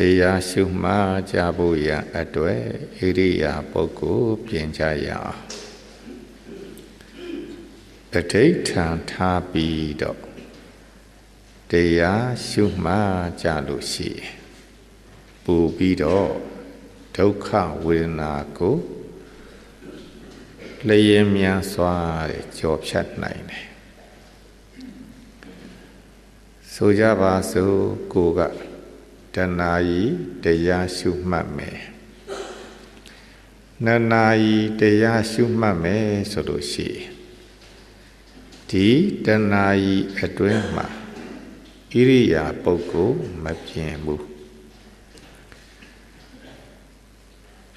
တရားရှုမှတ်ကြဖို့ရန်အတွက်ဣရိယာပုဂ္ဂိုလ်ပြင်ကြရအောင်အဋိဋ္ဌံထားပြီးတော့တရားရှုမှတ်ကြလို့ရှိရင်ပူပြီးတော့ဒုက္ခဝေဒနာကိုလျင်မြန်စွာတဲ့ကြော်ဖြတ်နိုင်တယ်ဆိုကြပါစို့ကိုက တဏှာဤတရားရှုမှတ်မယ်နနာဤတရားရှုမှတ်မယ်ဆိုလို့ရှိရင်ဒီတဏှာဤအတွင်းမှာဣရိယာပုဂ္ဂိုလ်မပြင်းဘူး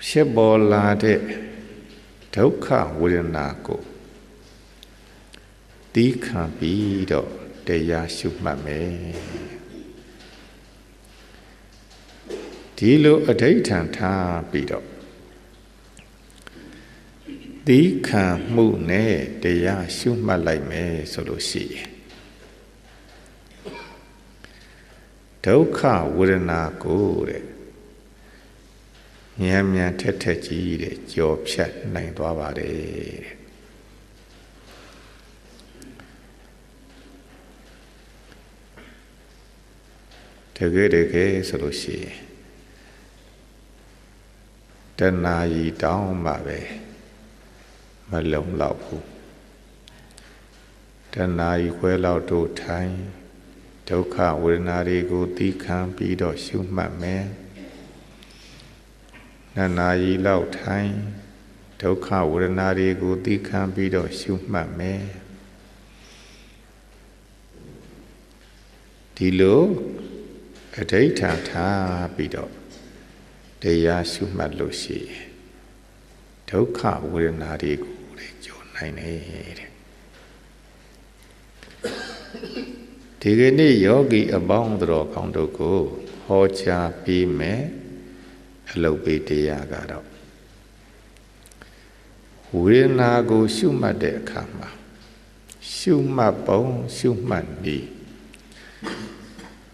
ဖြစ်ပေါ်လာတဲ့ဒုက္ခဝေဒနာကိုတီးခံပြီးတော့တရားရှုမှတ်မယ် ဒီလိုအဋိဋ္ဌံထားပြီးတော့တီးခံမှုနဲ့တရားရှုမှတ်လိုက်မယ်ဆိုလို့ရှိရင်ဒုက္ခဝေဒနာကိုတဲ့မြန်မြန်ထက်ထက်ကြီးတဲ့ကြော်ဖြတ်နိုင်သွားပါတယ်တဲ့တကယ်တကယ်ဆိုလို့ရှိရင် တဏှာကြီးတောင်းမှပဲမလုံလောက်ဘူးတဏှာကြီးခွဲလောက်တို့ထိုင်ဒုက္ခဝေဒနာတွေကိုသိခံပြီးတော့ရှုမှတ်မယ်နနာရီလောက်ထိုင်ဒုက္ခဝေဒနာတွေကိုသိခံပြီးတော့ရှုမှတ်မယ်ဒီလိုအဋိဋ္ဌာထားပြီးတော့ တရားရှုမှတ်လို့ရှိရင်ဒုက္ခဝေဒနာတွေကိုလည်းကြောနိုင်တယ်တဲ့ဒီကနေ့ယောဂီအပေါင်းတော်ကောင်းတို့ကိုဟောကြားပြီးမယ်အလုတ်ပေးတရားကတော့ဝေဒနာကို ရှုမှတ်တဲ့အခါမှာရှုမှတ်ပုံရှုမှတ်နည်း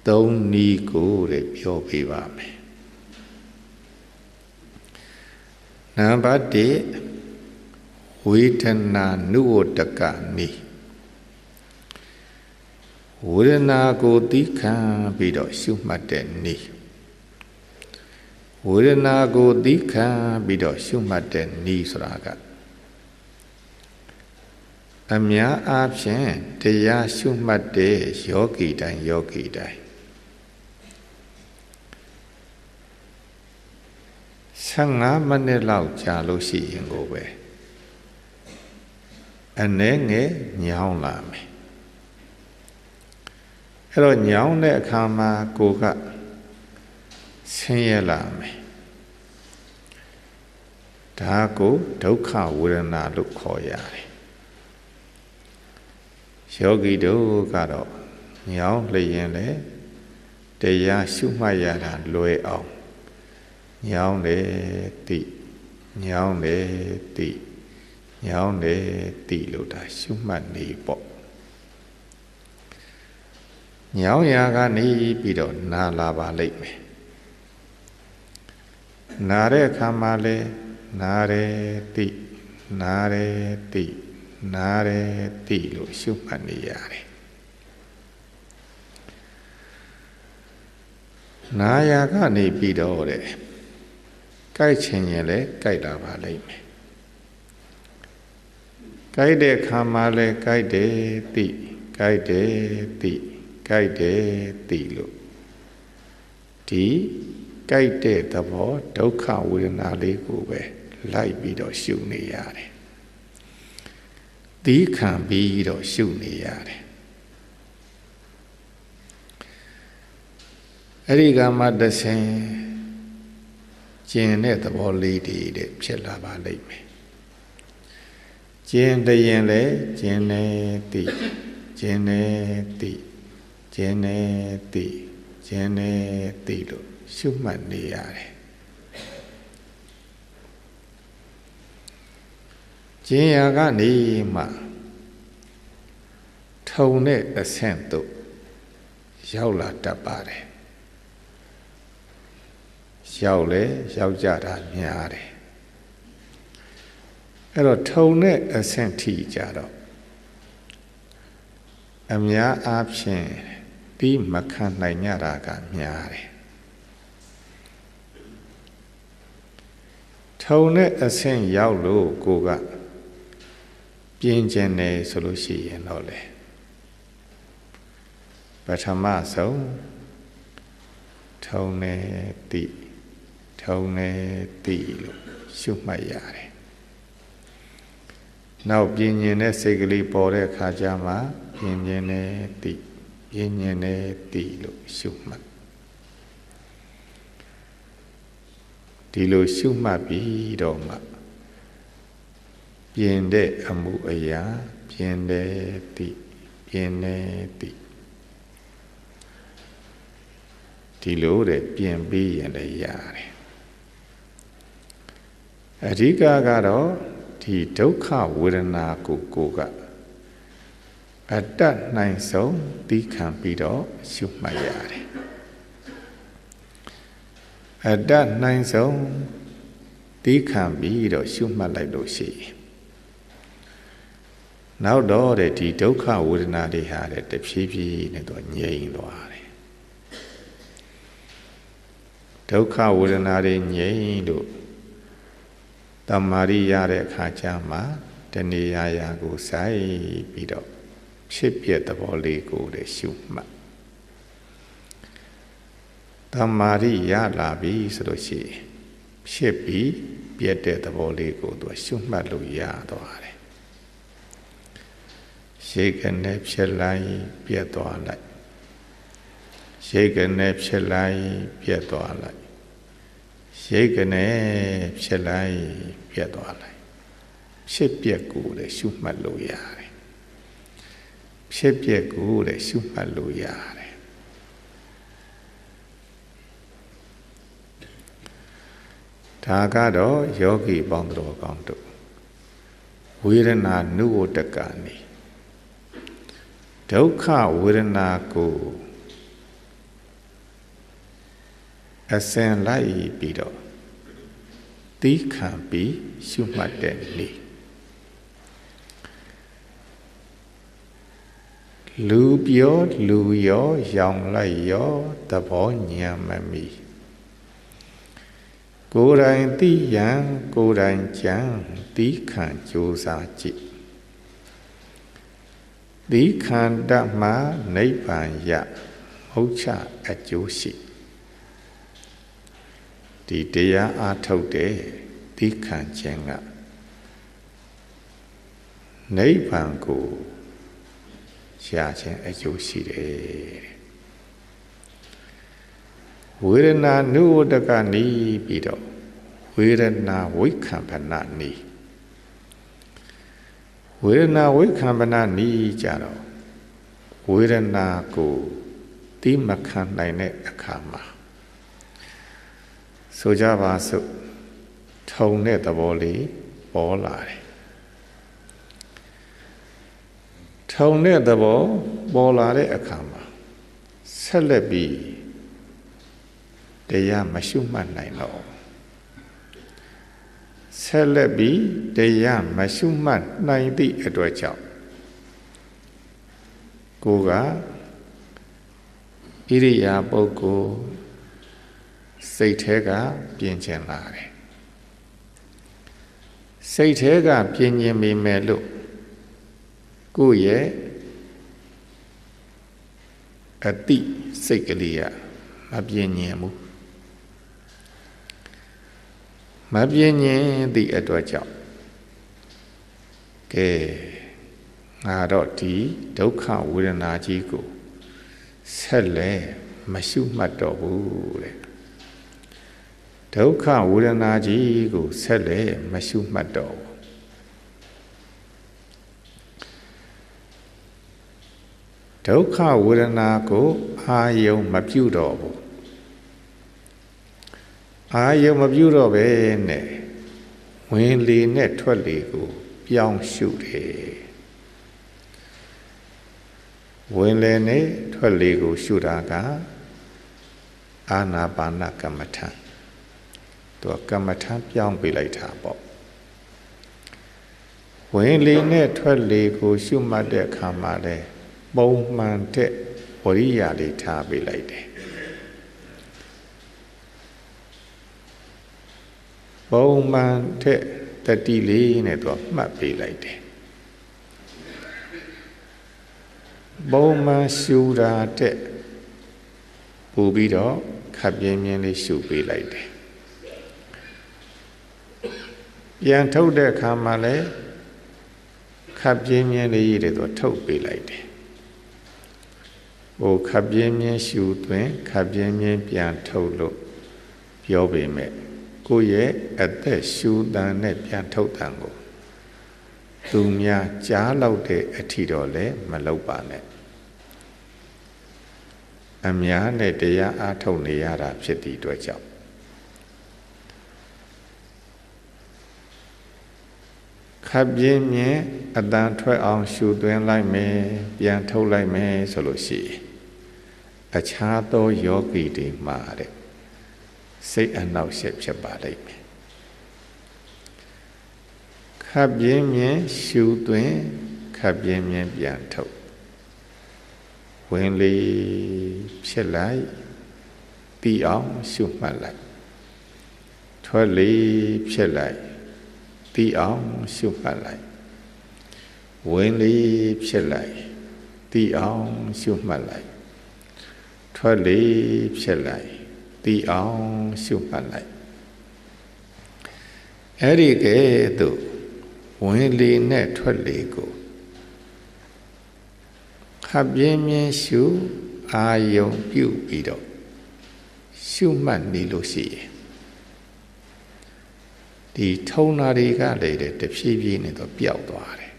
သုံးနည်းကိုတဲ့ပြောပြပါမယ် နံပါတ်1ဝေဒနာနုဝတကနည်းဝေဒနာကိုသိခံပြီးတော့ရှုမှတ်တဲ့နည်းဝေဒနာကိုသိခံပြီးတော့ရှုမှတ်တဲ့နည်းဆိုတာကအများအားဖြင့်တရားရှုမှတ်တဲ့ယောဂီတိုင်းယောဂီတိုင်း 15မိနစ်လောက်ကြာလို့ရှိရင်ကိုပဲအနည်းငယ်ညောင်းလာမယ်အဲ့တော့ညောင်းတဲ့အခါမှာကိုကဆင်းရဲလာမယ်ဒါကိုဒုက္ခဝေဒနာလို့ခေါ်ရတယ်ယောဂီတို့ကတော့ညောင်းလျင်လေတရားရှုမှတ်ရတာလွယ်အောင် ညောင်းတယ်တိညောင်းတယ်တိညောင်းတယ်တိလို့ဒါရှုမှတ်နေပေါ့ညောင်းရာကနေပြီးတော့နာလာပါလိမ့်မယ်နာတဲ့အခါမှာလဲနာတယ်တိနာတယ်တိနာတယ်တိလို့ရှုမှတ်နေရတယ်နာယာကနေပြီးတော့တဲ့ ကြိုက်ချင်ရင်လည်းကြိုက်လာပါလိမ့်မယ်ကြိုက်တဲ့ခါမှလည်းကြိုက်တယ်တိကြိုက်တယ်တိကြိုက်တယ်တိလို့ဒီကြိုက်တဲ့သဘောဒုက္ခဝေဒနာလေးကိုပဲလိုက်ပြီးတော့ရှုနေရတယ်သီးခံပြီးတော့ရှုနေရတယ်အဲ့ဒီကမှတဆင် ကျင်တဲ့သဘောလေးတွေတဲ့ဖြစ်လာပါလိမ့်မယ်ကျင်တရင်လေကျင်နေတိကျင်နေတိကျင်နေတိကျင်နေတိလို့ရှုမှတ်နေရတယ်ကျင်ရကနေမှထုံတဲ့အဆင့်သို့ရောက်လာတတ်ပါတယ် ရောက်လဲရောက်ကြတာများတယ်အဲ့တော့ထုံတဲ့အဆင့်ထိကြတော့အများအားဖြင့်ပြီးမခံနိုင်ကြတာကများတယ်ထုံတဲ့အဆင့်ရောက်လို့ကိုကပြင်းကျင်နေဆိုလို့ရှိရင်တော့လေပထမဆုံးထုံနေတိ ထုံနေတိလို့ရှုမှတ်ရတယ်နောက်ပြင်းကျင်တဲ့စိတ်ကလေးပေါ်တဲ့အခါကျမှပြင်းကျင်တဲ့တိပြင်းကျင်တဲ့တိလို့ရှုမှတ်ဒီလိုရှုမှတ်ပြီးတော့မှပြင်တဲ့အမှုအရာပြင်တဲ့တိပြင်တဲ့တိဒီလိုတဲ့ပြင်ပြီးရင်လည်းရတယ် အဓိကကတော့ဒီဒုက္ခဝေဒနာကိုကိုကအတ္တနိုင်ဆုံးသိခံပြီးတော့ရှုမှတ်ရတယ်အတ္တနိုင်ဆုံးသိခံပြီးတော့ရှုမှတ်လိုက်လို့ရှိရင်နောက်တော့တဲ့ဒီဒုက္ခဝေဒနာတွေဟာတဲ့တဖြည်းဖြည်းနဲ့တော့ငြိမ်သွားတယ်ဒုက္ခဝေဒနာတွေငြိမ်လို့ တမာရီရတဲ့အခါကျမှတဏှာရာကိုစိုက်ပြီးတော့ဖြစ်ပြတဲ့သဘောလေးကိုလည်းရှုမှတ်တမာရီရလာပြီဆိုလို့ရှိရင်ဖြစ်ပြီးပြည့်တဲ့သဘောလေးကိုသူရှုမှတ်လို့ရသွားတယ်ရှိကနေဖြစ်လိုက်ပြည့်သွားလိုက်ရှိကနေဖြစ်လိုက်ပြည့်သွားလိုက် ရှိကနေဖြစ်လိုက်ပြည့်သွားလိုက်ဖြစ်ပြက်ကိုလည်းရှုမှတ်လို့ရတယ်ဖြစ်ပြက်ကိုလည်းရှုမှတ်လို့ရတယ်ဒါကတော့ယောဂီပေါင်းတော်ကောင်းတို့ဝေဒနာနုဝတကနိဒုက္ခဝေဒနာကို အစင်လိုက်ပြီးတော့သီးခံပြီးရှုမှတ်တဲ့နေ့လူပြောလူရောရောင်လိုက်ရောသဘောညံမမီကိုယ်တိုင်သိရန်ကိုယ်တိုင်ကြံသီးခံကြိုးစားကြည့်သီးခံတတ်မှနိဗ္ဗာန်ရမဟုတ်ချအကျိုးရှိ ဒီတရားအားထုတ်တဲ့သီးခံခြင်းကနိဗ္ဗာန်ကိုရှာခြင်းအကျိုးရှိတယ်ဝေဒနာနုဝတကနီးပြီးတော့ဝေဒနာဝိခံပနနီးဝေဒနာဝိခံပနနီးကြတော့ဝေဒနာကိုတိမခံနိုင်တဲ့အခါမှာ ဆိုကြပါစို့ထုံတဲ့သဘောလေးပေါ်လာတယ်ထုံတဲ့သဘောပေါ်လာတဲ့အခါမှာဆက်လက်ပြီးတရားမရှုမှတ်နိုင်တော့ဆက်လက်ပြီးတရားမရှုမှတ်နိုင်သည့်အတွက်ကြောင့်ကိုကဣရိယာပုဂ္ဂိုလ် စိတ်ထဲကပြင်ကျင်လာတယ်စိတ်ထဲကပြင်ကျင်မိမယ်လို့ကိုယ့်ရဲ့အတိစိတ်ကလေးကမပြင်းညင်ဘူးမပြင်းညင်သည့်အတွက်ကြောင့်ကဲငါတော့ဒီဒုက္ခဝေဒနာကြီးကိုဆက်လဲမရှုမှတ်တော့ဘူးတဲ့ ဒုက္ခဝေဒနာကြီးကိုဆက်လဲမရှုမှတ်တော့ဒုက္ခဝေဒနာကိုအာယုံမပြုတော့ဘူးအာယုံမပြုတော့ပဲနဲ့ဝင်လေနဲ့ထွက်လေကို ပြောင်းရှုတယ်ဝင်လေနဲ့ထွက်လေကို ရှုတာကအာနာပါနကမ္မထံ သူကကမ္မထပြောင်းပေးလိုက်တာပေါ့ဝင်လေနဲ့ထွက်လေကို ရှုမှတ်တဲ့အခါမှာလဲပုံမှန်တဲ့ဝရိယလေးထားပေးလိုက်တယ်ပုံမှန်တဲ့တတိလေးနဲ့သူကမှတ်ပေးလိုက်တယ်ပုံမှန်ရှုတာတဲ့ပူပြီးတော့ခပ်ပြင်းပြင်းလေးရှုပေးလိုက်တယ် ပြန်ထုတ်တဲ့အခါမှာလည်းခပ်ပြင်းပြင်းလေးရည်တယ်သူထုတ်ပေးလိုက်တယ်ဟိုခပ်ပြင်းပြင်းရှုသွင်းခပ်ပြင်းပြင်းပြန်ထုတ်လို့ပြောပေမဲ့ကိုယ့်ရဲ့အသက်ရှူတန်နဲ့ပြန်ထုတ်တန်ကိုသူများကြားလောက်တဲ့အထီတော့လည်းမလုပ်ပါနဲ့အများနဲ့တရားအားထုတ်နေရတာဖြစ်သည့်အတွက်ကြောင့် ပ်ပြင်းမြင်အတန်ထွက်အောင်ရှူသွင်းလိုက်မယ်ပြန်ထုတ်လိုက်မယ်ဆိုလို့ရှိရင်အခြားသောယောဂီတွေမှာတဲ့စိတ်အနှောက်အယှက်ဖြစ်ပါလိမ့်မယ်ခပ်ပြင်းမြင်ရှူသွင်းခပ်ပြင်းမြင်ပြန်ထုတ်ဝင်လေဖြစ်လိုက်တီးအောင်ရှုမှတ်လိုက်ထွက်လေဖြစ်လိုက် တီးအောင်ရှုမှတ်လိုက်ဝင်လေဖြစ်လိုက်တီးအောင်ရှုမှတ်လိုက်ထွက်လေဖြစ်လိုက်တီးအောင်ရှုမှတ်လိုက်အဲ့ဒီကဲ့သို့ဝင်လေနဲ့ထွက်လေကိုခပ်ပြင်းပြင်းရှုအာယုံပြုပြီးတော့ရှုမှတ်နေလို့ရှိရင် ဒီထုံနာတွေကလည်းတဖြည်းဖြည်းနဲ့တော့ပျောက်သွားတယ်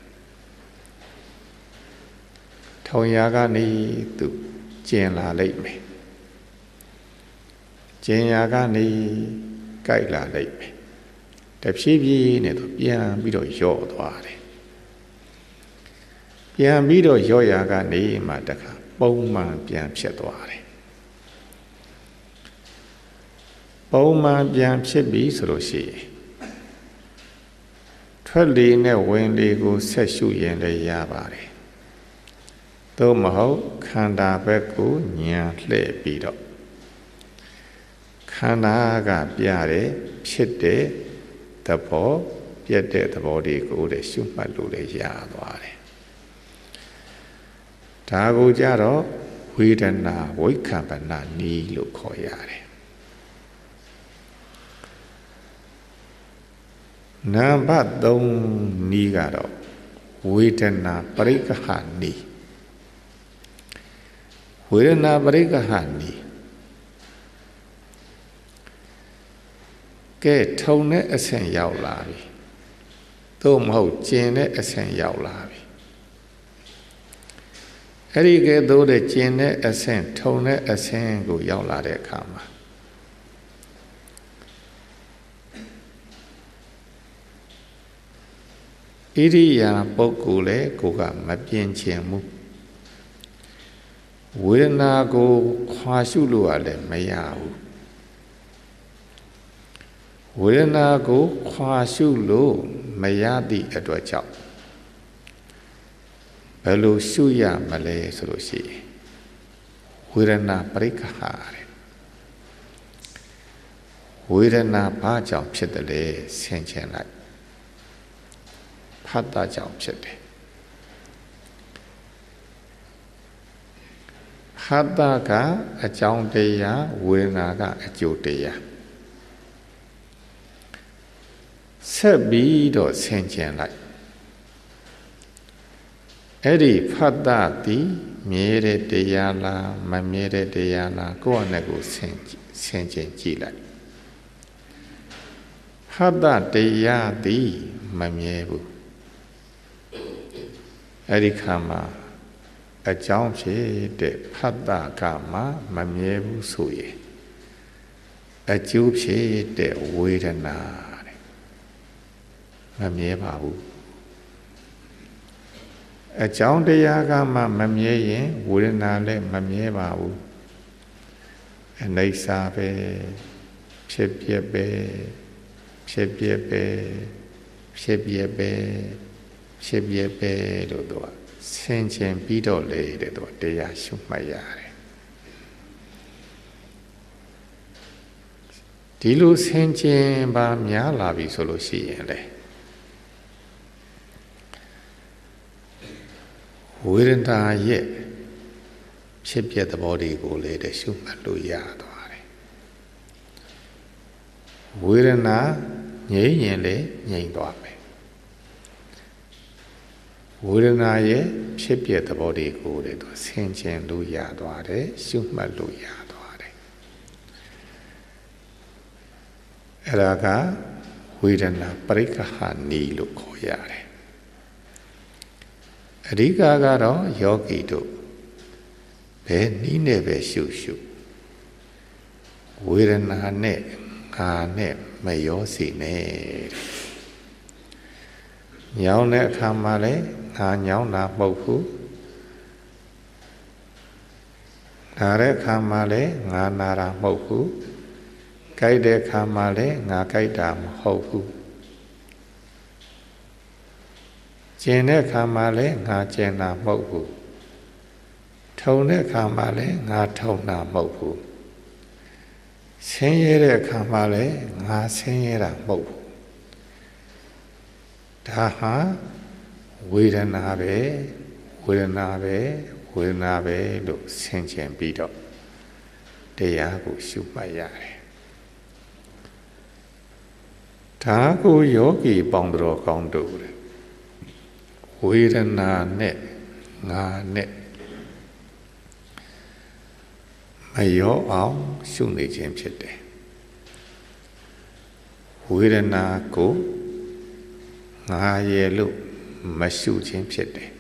ထုံရာကနေသူကျင်လာလိမ့်မယ်ကျင်ရာကနေကြိုက်လာလိမ့်မယ်တဖြည်းဖြည်းနဲ့တော့ပြန်ပြီးတော့ယော့သွားတယ်ပြန်ပြီးတော့ရော့ရာကနေမှတခါပုံမှန်ပြန်ဖြစ်သွားတယ်ပုံမှန်ပြန်ဖြစ်ပြီဆိုလို့ရှိရင် ထွက်လေနဲ့ဝင်လေကိုဆက်ရှုရင်လည်းရပါတယ်သို့မဟုတ်ခန္ဓာဘက်ကိုညံလှည့်ပြီးတော့ခန္ဓာကပြတယ်ဖြစ်တဲ့သဘောပြက်တဲ့သဘောတွေကိုလည်းရှုမှတ်လို့လည်းရသွားတယ်ဒါကိုကြတော့ဝေဒနာဝိခံပနာနီးလို့ခေါ်ရတယ် နံပါတ်3နီးကတော့ဝေဒနာပရိက္ခဟနီးဝေဒနာပရိက္ခဟနီးကဲထုံတဲ့အဆင့်ရောက်လာပြီသို့မဟုတ်ကျင်တဲ့အဆင့်ရောက်လာပြီအဲ့ဒီကဲသို့တဲ့ကျင်တဲ့အဆင့်ထုံတဲ့အဆင့်ကိုရောက်လာတဲ့အခါမှာ ဣရိယာပုဂ္ဂိုလ်လည်းကိုကမပြင်းချင်ဘူးဝေဒနာကိုခွာရှုလို့လည်းမရဘူးဝေဒနာကိုခွာရှုလို့မရသည့်အတွက်ကြောင့်ဘယ်လိုရှုရမလဲဆိုလို့ရှိရင်ဝေဒနာပရိက္ခဟာတဲ့ဝေဒနာဘာကြောင့်ဖြစ်တယ်လဲဆင်ခြင်လိုက် ဖတ်တာကြောင့်ဖြစ်တယ်ဖတ်တာကအကြောင်းတရားဝေဒနာကအကျိုးတရားဆက်ပြီးတော့ဆင်ခြင်လိုက်အဲ့ဒီဖတ်တာတိမြဲတဲ့တရားလားမမြဲတဲ့တရားလားကိုယ့်အနဲ့ကိုဆင်ဆင်ခြင်ကြည့်လိုက်ဖတ်တာတရားတိမမြဲဘူး အဲ့ဒီခါမှာအကြောင်းဖြစ်တဲ့ဖတ်တာကမှမမြဲဘူးဆိုရင်အကျိုးဖြစ်တဲ့ဝေဒနာတဲ့မမြဲပါဘူးအကြောင်းတရားကမှမမြဲရင်ဝေဒနာလည်းမမြဲပါဘူးအနိစ္စပဲဖြစ်ပြက်ပဲဖြစ်ပြက်ပဲဖြစ်ပြက်ပဲ ဖြစ်ပြက်ပဲလို့သူကဆင်ခြင်ပြီးတော့လေတဲ့သူကတရားရှုမှတ်ရတယ်ဒီလိုဆင်ခြင်ပါများလာပြီဆိုလို့ရှိရင်လေဝေဒနာရဲ့ဖြစ်ပြတဲ့သဘောတွေကိုလေတဲ့ရှုမှတ်လို့ရသွားတယ်ဝေဒနာငြိမ့်ရင်လေငြိမ့်သွားမယ် ဝေဒနာရဲ့ဖြစ်ပြတဲ့သဘောတွေကိုလေသူဆင်ခြင်လို့ရသွားတယ်ရှုမှတ်လို့ရသွားတယ်အဲ့ဒါကဝေဒနာပရိက္ခဟနီလို့ခေါ်ရတယ်အဓိကကတော့ယောဂီတို့ဘယ်နည်းနဲ့ပဲရှုရှုဝေဒနာနဲ့ငါနဲ့မရောစီနဲ့ညောင်းတဲ့အခါမှာလည်း ငါညောင်းတာမဟုတ်ဘူးနာတဲ့အခါမှာလည်းငါနာတာမဟုတ်ဘူးကြိုက်တဲ့အခါမှာလည်းငါကြိုက်တာမဟုတ်ဘူးကျင်တဲ့အခါမှာလည်းငါကျင်တာမဟုတ်ဘူးထုံတဲ့အခါမှာလည်းငါထုံတာမဟုတ်ဘူးဆင်းရဲတဲ့အခါမှာလည်းငါဆင်းရဲတာမဟုတ်ဘူးဒါဟာ ဝေဒနာပဲဝေဒနာပဲဝေဒနာပဲလို့ဆင်ခြင်ပြီးတော့တရားကိုရှုမှတ်ရတယ်ဒါကိုယောဂီပေါင်းတော်ကောင်းတို့တယ်ဝေဒနာနဲ့ငါနဲ့မရောအောင်ရှုနေခြင်းဖြစ်တယ်ဝေဒနာကိုငါရဲ့လို့ မရှုခြင်းဖြစ်တယ်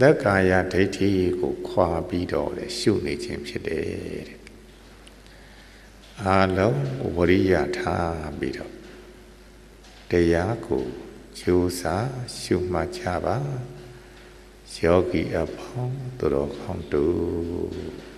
သက္ကာယဒိဋ္ဌိကိုခွာပြီးတော့လေရှုနေခြင်းဖြစ်တယ်တဲ့အာလုံးဝရိယထားပြီးတော့တရားကိုကြိုးစားရှုမှတ်ကြပါယောဂီအပေါင်းသူတော်ကောင်းတို့